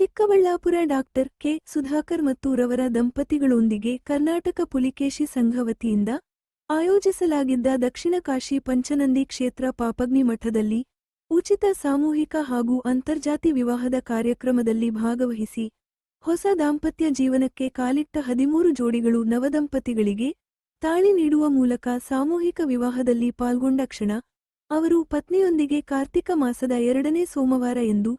Chikkaballapur doctor K. Sudhakar ಮತ್ತು ರವರ ದಂಪತಿಗಳೊಂದಿಗೆ ಕರ್ನಾಟಕ ಪುಲಿಕೇಶಿ ಸಂಘ ವತಿಯಿಂದ ಆಯೋಜಿಸಲಾಗಿದ್ದ ದಕ್ಷಿಣ ಕಾಶಿ ಪಂಚನಂದಿ ಕ್ಷೇತ್ರ ಪಾಪಗ್ನಿ ಮಠದಲ್ಲಿ ಉಚಿತ ಸಾಮೂಹಿಕ ಹಾಗೂ ಅಂತರ್ಜಾತಿ ವಿವಾಹದ ಕಾರ್ಯಕ್ರಮದಲ್ಲಿ ಭಾಗವಹಿಸಿ ಹೊಸ ದಾಂಪತ್ಯ ಜೀವನಕ್ಕೆ ಕಾಲಿಟ್ಟ ಹದಿಮೂರು ಜೋಡಿಗಳು ನವದಂಪತಿಗಳಿಗೆ ತಾಳಿ ನೀಡುವ ಮೂಲಕ ಸಾಮೂಹಿಕ ವಿವಾಹದಲ್ಲಿ ಪಾಲ್ಗೊಂಡ ಕ್ಷಣ ಅವರು ಪತ್ನಿಯೊಂದಿಗೆ ಕಾರ್ತಿಕ ಮಾಸದ ಎರಡನೇ ಸೋಮವಾರ ಎಂದು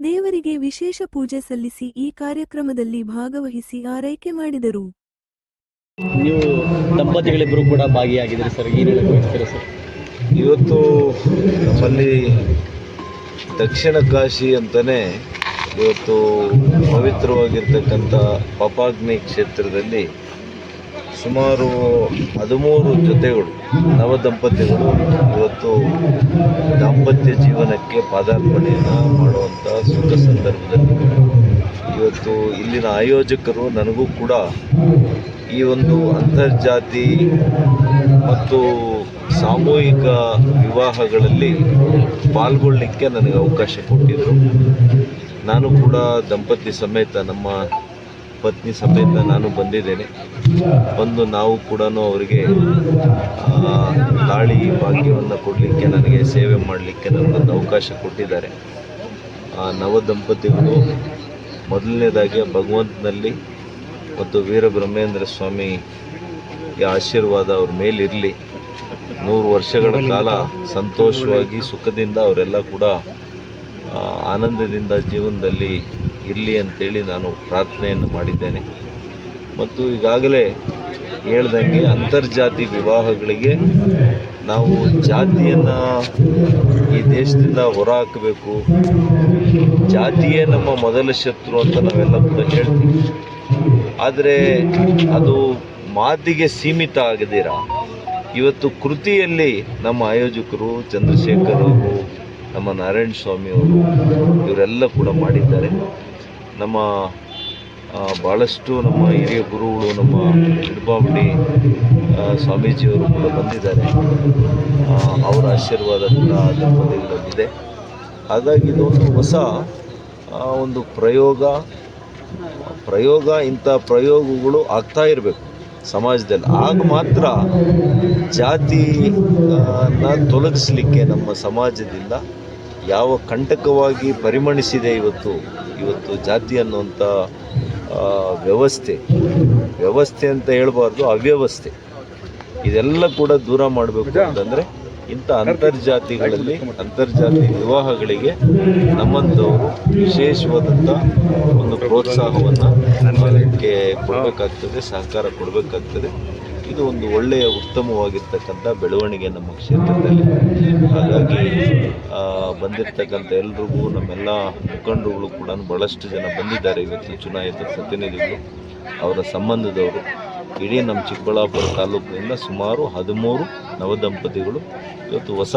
ದೇವರಿಗೆ ವಿಶೇಷ ಪೂಜೆ ಸಲ್ಲಿಸಿ ಈ ಕಾರ್ಯಕ್ರಮದಲ್ಲಿ ಭಾಗವಹಿಸಿ ಆರೈಕೆ ಮಾಡಿದರು. ನೀವು ದಂಪತಿಗಳಿಬ್ಬರು ಕೂಡ ಭಾಗಿಯಾಗಿದ್ದೀರಿ ಸರ್ ಏನು ಹೇಳಕ್ಕೆ ಬಯಸ್ತೀರಾ ಸರ್? ಇವತ್ತು ನಮ್ಮಲ್ಲಿ ದಕ್ಷಿಣ ಕಾಶಿ ಅಂತಲೇ ಇವತ್ತು ಪವಿತ್ರವಾಗಿರ್ತಕ್ಕಂಥ ಪಪಾಗ್ನಿ ಕ್ಷೇತ್ರದಲ್ಲಿ ಸುಮಾರು ಹದಿಮೂರು ಜೊತೆಗಳು ನವ ದಂಪತಿಗಳು ಇವತ್ತು ದಾಂಪತ್ಯ ಜೀವನಕ್ಕೆ ಪಾದಾರ್ಪಣೆಯನ್ನು ಮಾಡುವಂಥ ಸುಖ ಸಂದರ್ಭದಲ್ಲಿ ಇವತ್ತು ಇಲ್ಲಿನ ಆಯೋಜಕರು ನನಗೂ ಕೂಡ ಈ ಒಂದು ಅಂತರ್ಜಾತಿ ಮತ್ತು ಸಾಮೂಹಿಕ ವಿವಾಹಗಳಲ್ಲಿ ಪಾಲ್ಗೊಳ್ಳಲಿಕ್ಕೆ ನನಗೆ ಅವಕಾಶ ಕೊಟ್ಟಿದ್ದರು ನಾನು ಕೂಡ ದಂಪತಿ ಸಮೇತ ನಮ್ಮ ಪತ್ನಿ ಸಮೇತ ನಾನು ಬಂದಿದ್ದೇನೆ. ಬಂದು ನಾವು ಕೂಡ ಅವರಿಗೆ ತಾಳಿ ಭಾಗ್ಯವನ್ನು ಕೊಡಲಿಕ್ಕೆ, ನನಗೆ ಸೇವೆ ಮಾಡಲಿಕ್ಕೆ ನನಗೊಂದು ಅವಕಾಶ ಕೊಟ್ಟಿದ್ದಾರೆ. ಆ ನವ ದಂಪತಿಗಳು ಮೊದಲನೇದಾಗಿ ಭಗವಂತನಲ್ಲಿ ಮತ್ತು ವೀರಬ್ರಹ್ಮೇಂದ್ರ ಸ್ವಾಮಿ ಆಶೀರ್ವಾದ ಅವ್ರ ಮೇಲಿರಲಿ. ನೂರು ವರ್ಷಗಳ ಕಾಲ ಸಂತೋಷವಾಗಿ, ಸುಖದಿಂದ ಅವರೆಲ್ಲ ಕೂಡ ಆನಂದದಿಂದ ಜೀವನದಲ್ಲಿ ಇರಲಿ ಅಂತೇಳಿ ನಾನು ಪ್ರಾರ್ಥನೆಯನ್ನು ಮಾಡಿದ್ದೇನೆ. ಮತ್ತು ಈಗಾಗಲೇ ಹೇಳ್ದಂಗೆ ಅಂತರ್ಜಾತಿ ವಿವಾಹಗಳಿಗೆ ನಾವು ಜಾತಿಯನ್ನು ಈ ದೇಶದಿಂದ ಹೊರಹಾಕಬೇಕು. ಜಾತಿಯೇ ನಮ್ಮ ಮೊದಲ ಶತ್ರು ಅಂತ ನಾವೆಲ್ಲ ಕೂಡ ಹೇಳ್ತೀವಿ. ಆದರೆ ಅದು ಮಾತಿಗೆ ಸೀಮಿತ ಆಗದಿರ? ಇವತ್ತು ಕೃತಿಯಲ್ಲಿ ನಮ್ಮ ಆಯೋಜಕರು ಚಂದ್ರಶೇಖರ್ ಅವರು ನಮ್ಮ ನಾರಾಯಣ ಸ್ವಾಮಿ ಅವರು ಇವರೆಲ್ಲ ಕೂಡ ಮಾಡಿದ್ದಾರೆ. ನಮ್ಮ ಭಾಳಷ್ಟು ನಮ್ಮ ಹಿರಿಯ ಗುರುಗಳು, ನಮ್ಮ ಹಿಡ್ಬಾವಡಿ ಸ್ವಾಮೀಜಿಯವರು ಕೂಡ ಬಂದಿದ್ದಾರೆ. ಅವರ ಆಶೀರ್ವಾದ ಕೂಡ ಆ ದಂಪತಿಗಳಲ್ಲಿದೆ ಹಾಗಾಗಿ ಇದೊಂದು ಹೊಸ ಒಂದು ಪ್ರಯೋಗ ಪ್ರಯೋಗ, ಇಂಥ ಪ್ರಯೋಗಗಳು ಆಗ್ತಾ ಇರಬೇಕು ಸಮಾಜದಲ್ಲಿ. ಆಗ ಮಾತ್ರ ಜಾತಿನ ತೊಲಗಿಸ್ಲಿಕ್ಕೆ ನಮ್ಮ ಸಮಾಜದಿಂದ ಯಾವ ಕಂಟಕವಾಗಿ ಪರಿಮಣಿಸಿದೆ ಇವತ್ತು ಇವತ್ತು ಜಾತಿ ಅನ್ನುವಂಥ ವ್ಯವಸ್ಥೆ. ವ್ಯವಸ್ಥೆ ಅಂತ ಹೇಳ್ಬಾರ್ದು ಅವ್ಯವಸ್ಥೆ. ಇದೆಲ್ಲ ಕೂಡ ದೂರ ಮಾಡಬೇಕು ಅಂತಂದರೆ ಇಂಥ ಅಂತರ್ಜಾತಿಗಳಲ್ಲಿ ಅಂತರ್ಜಾತಿ ವಿವಾಹಗಳಿಗೆ ನಮ್ಮಂಥವರು ವಿಶೇಷವಾದಂಥ ಒಂದು ಪ್ರೋತ್ಸಾಹವನ್ನು ಅದಕ್ಕೆ ಕೊಡಬೇಕಾಗ್ತದೆ ಸಹಕಾರ ಕೊಡಬೇಕಾಗ್ತದೆ. ಇದು ಒಂದು ಒಳ್ಳೆಯ ಉತ್ತಮವಾಗಿರ್ತಕ್ಕಂಥ ಬೆಳವಣಿಗೆ ನಮ್ಮ ಕ್ಷೇತ್ರದಲ್ಲಿ ಹಾಗಾಗಿ ಬಂದಿರತಕ್ಕಂಥ ಎಲ್ರಿಗೂ, ನಮ್ಮೆಲ್ಲ ಮುಖಂಡರುಗಳು ಕೂಡ ಭಾಳಷ್ಟು ಜನ ಬಂದಿದ್ದಾರೆ ಇವತ್ತು ಚುನಾಯಿತ ಪ್ರತಿನಿಧಿಗಳು. ಅವರ ಸಂಬಂಧದವರು. ಇಡೀ ನಮ್ಮ ಚಿಕ್ಕಬಳ್ಳಾಪುರ ತಾಲೂಕಿನಿಂದ ಸುಮಾರು ಹದಿಮೂರು ನವದಂಪತಿಗಳು ಇವತ್ತು ಹೊಸ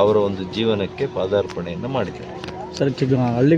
ಅವರ ಒಂದು ಜೀವನಕ್ಕೆ ಪಾದಾರ್ಪಣೆಯನ್ನು ಮಾಡಿದ್ದಾರೆ. ಸರ್ ಹಳ್ಳಿ